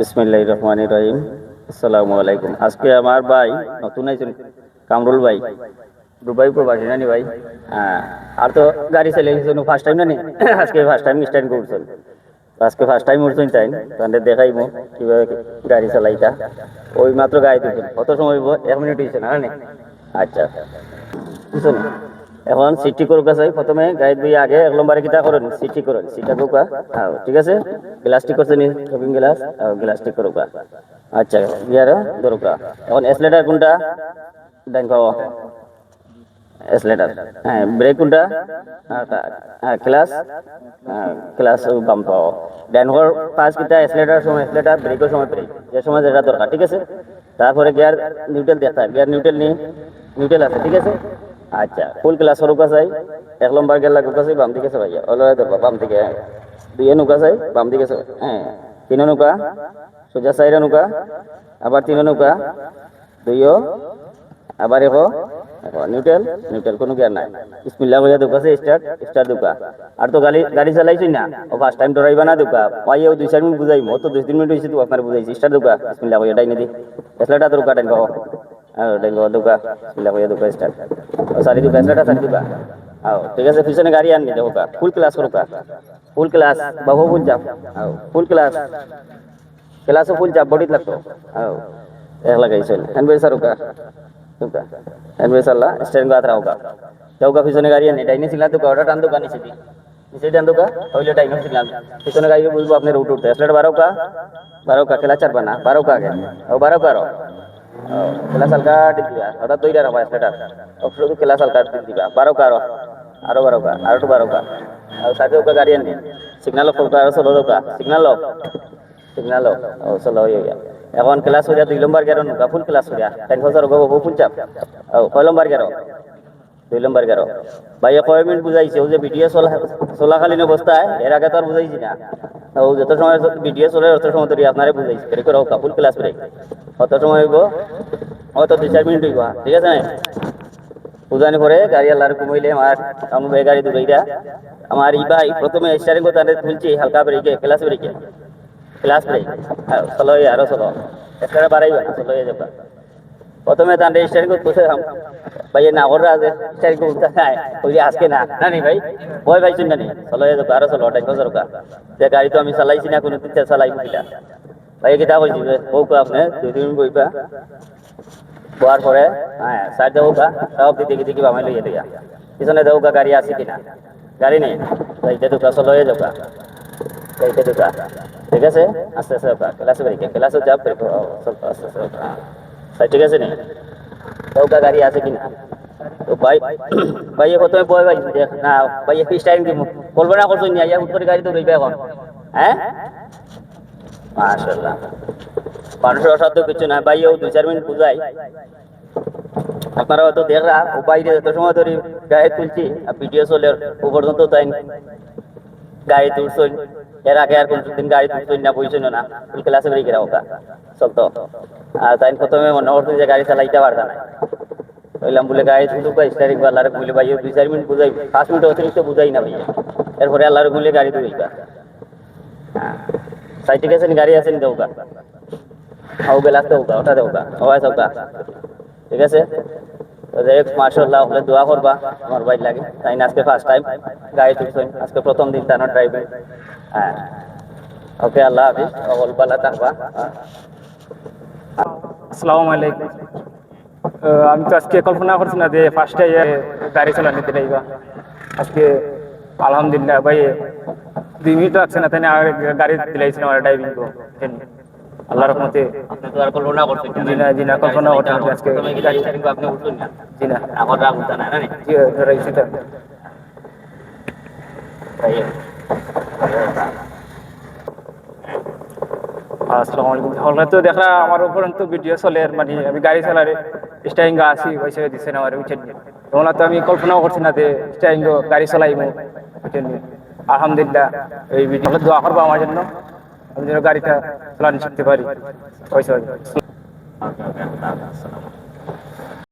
বিসমিল্লাহ রহমান রহিম। আসসালামু আলাইকুম। আজকে আমার ভাই নতুন আইছেন, কামরুল ভাই। দুবাই প্রবাসী নানি ভাই। হ্যাঁ আর তো গাড়ি চালিয়েছেন ফার্স্ট টাইম নানি আজকে ফার্স্ট টাইম স্টার্ট করছেন। আজকে ফার্স্ট টাইম উঠছেন তাই। তাহলে দেখাইমো কীভাবে গাড়ি চালাইতা। ওই মাত্র গাড়ি তুলছেন। কত সময়? এক মিনিট হয়েছে না আচ্ছা। বুঝছেন এখন সিটি করুক আছে প্রথমে গাইড বই আগে এক নম্বরে কিটা করেন সিটি করেন। সিটা কোকা? হ্যাঁ ঠিক আছে? গ্লাস ঠিক করছে নি শপিং গ্লাস গ্লাস ঠিক করুকা আচ্ছা গিয়ার ধরুকা এখন এসলেটার কোনটা? ডাইন পাও এসলেটার হ্যাঁ ব্রেক কোনটা? হ্যাঁ ক্লাস হ্যাঁ ক্লাস বাম পাও ডাইন হওয়ার পাঁচ কিটা এসলেটার সময় এসলেটার ব্রেকের সময় ব্রেক যে সময় যেটা দরকার, ঠিক আছে? তারপরে গিয়ার নিউট্রাল দেখা গিয়ার নিউট্রাল নি নিউট্রাল আছে, ঠিক আছে? আচ্ছা ফুল ক্লাস সরুকা চাই এক নম্বর গেল চাই বাম দিকে ভাইয়া অলরে দেবা বাম দিকে দুইয়ে নৌকা চাই বাম দিকে হ্যাঁ। তিন নৌকা সোজা চাইরা নৌকা আবার তিন নৌকা দুইও আবার এখো নিউট্রাল নিউট্রাল কোনো জ্ঞান নাই। বিসমিল্লাহ কইয়া দুকা আছে স্টার্ট স্টার্ট দুকা আর তো গাড়ি গাড়ি চালাইছি না। ও ফার্স্ট টাইম ডরাইবা না দুকা পাইও দুই, চার মিনিট বুঝাইমো। তো দুই তিন মিনিট হয়েছে তো, আপনার বুঝাইছি। স্টার্ট দুকা বিসমিল্লাহ কইয়া ডাইনে দি। এসলাটা তো রুকা ডাইন কহ ডেঙ্গো দুকা বিসমিল্লাহ কইয়া দুকা স্টার্ট ও সারি দুকা এসলাটা সারি দুকা আও ঠিক আছে পিছনে গাড়ি আনবি দেখো কা ফুল ক্লাস করুকা ফুল ক্লাস বাবু ফুল চাপ আও ফুল ক্লাস ক্লাসও ফুল চাপ বডিত লাগতো আও এক লাগাইছিল হ্যান্ডবেল সারুকা দুকা হ্যান্ডবেল সারলা স্টেরিং গাত রাউকা যাওকা পিছনে গাড়ি আনি ডাইনে ছিলা দুকা ওটা টান দুকা নিচে দি নিচে টান দুকা হইলে ডাইনে ছিলাম পিছনে গাড়ি বুঝব আপনি রুট উঠতে এসলেট বারোকা বারোকা খেলা চারবা না বারোকা আগে ও বারোকা আরও কেলা সালকা দিন দিবা। হঠাৎ দুইটা রাখবা এসলেটার ও শুধু কেলা সালকা দিন দিবা। বারোকা আরও আরও বারোকা আরও একটু বারোকা আর সাথে ওকা গাড়ি আনি। সিগনাল করবা আরও ষোলো দোকা সিগনাল সিগনাল ও হয়ে এখন ক্লাস হইয়া দুই নম্বর গেরো নৌকা। ফুল ক্লাস হইয়া টেন হাজার গো ফুল চাপ। ও কয় নম্বর গেরো দুই নম্বর গেরো ভাইয়া কয় মিনিট বুঝাইছে ও যে ভিডিও চলা, চলাকালীন অবস্থায় এর আগে তো আর বুঝাইছি না। ও যত সময় ভিডিও চলে তত সময় ধরে আপনারে বুঝাইছি করে করে হোক ফুল ক্লাস ব্রেক কত সময় হইব? হয়তো দুই চার মিনিট হইব, ঠিক আছে? না বুঝানি পরে গাড়ি আল্লাহর কমাইলে আমার আমার ভাই গাড়ি দুবাইটা আমার ই ভাই প্রথমে স্টারিং আনে তুলছি, হালকা ব্রেকে ক্লাস ব্রেকে ক্লাস ব্রেক চলো আরও চলো একটা বাড়াইবা চলো যাবা। প্রথমে তান্ডে স্টারিং করতে ভাই না ওরা আছে স্টারিং করতে নাই ওই আজকে না না নি ভাই? ভয় ভাই শুন না নি? চলো যাবা আরও চলো টাইম বছর কা যে গাড়ি তো আমি চালাইছি না, কোনো দিন চালাই মুখিলা ভাই কিটা কইছি বউকা আপনি, দুই দিন বইবা হওয়ার পরে হ্যাঁ সাইড দেবো গা সব দিতে দিতে কি বামাই লইয়ে দিয়া। পিছনে দেবো গা গাড়ি আছে কিনা? গাড়ি নেই। সাইডে দুকা চলো হয়ে যাবা সাইডে দুকা ঠিক আছে? আস্তে আস্তে ওকা ক্লাসে বেরিয়ে ক্লাসে যাব আস্তে আস্তে সাইড ঠিক আছে নি? গা গাড়ি আছে কিনা? তো ভাই ভাই তুমি বয় ভাই না, ভাই ফিস টাইম দিব বলব না করছ নি, আইয়া উত্তর গাড়ি তো রইবে এখন। হ্যাঁ? মাশাআল্লাহ। মানুষের অসাধ্য কিছু না ভাইও দুই চার মিনিট বুঝাই। আপনারা হয়তো দেখরা ও বাইরে যত সময় ধরে গায়ে তুলছি ভিডিও চলে ও পর্যন্ত তাই গাড়ি তুলছই এর আগে আর কোনদিন গাড়ি তুলছই না বইছই না ফুল ক্লাসে বেরিয়ে গেরা ওকা, চলতো। আর তাই প্রথমে মনে করতো যে গাড়ি চালাইতে পারতা না। বললাম, বলে গাড়ি তুলুক বা স্টারিং বা আল্লাহরে ভাই, দুই চার মিনিট বুঝাই পাঁচ মিনিট অতিরিক্ত বুঝাই না ভাইয়া। এরপরে আল্লাহরে বলে গাড়ি তুলিবা হ্যাঁ সাইড ঠিক আছে নি গাড়ি আছে নি দেওকা হাও বেলাস দেওকা ওটা দেওকা সবাই সবকা ঠিক আছে? তো যাই হোক মার্শাল্লাহ হলে দোয়া করবা, আমার ভাই লাগে। তাই আজকে ফার্স্ট টাইম গাড়ি তুলছেন। আজকে প্রথম দিন তার ড্রাইভিং হ্যাঁ। ওকে, আল্লাহ হাফিজ। সকল পালা থাকবা। আসসালামু আলাইকুম। আমি তো আজকে কল্পনা করছি না যে ফার্স্টে গাড়ি চালানো দিলে আজকে আলহামদুলিল্লাহ, ভাই, দুই মিনিট লাগছে না, তাই গাড়ি দিলাইছি আমার ড্রাইভিং তো। আল্লাহ রহমতে আপনি তো আর কল্পনা করছেন। জি না জি না কল্পনা যে আজকে প্রথমে কি গাড়ি স্টারিং আপনি উঠলেন না। জি না। আমার রাগ উঠা না না জি রয়েছে তো আসসালামু আলাইকুম। তো দেখা আমার উপরন্ত ভিডিও চলে আর মানে আমি গাড়ি চালারে স্টাইং আসি পয়সা দিচ্ছে না আমার উঠে তোমরা তো আমি কল্পনাও করছি না যে স্টাইং গাড়ি চালাইমু আলহামদুলিল্লাহ এই ভিডিও দোয়া করব আমার জন্য। আমি যেন গাড়িটা প্ল্যান শিখতে পারি। পয়সা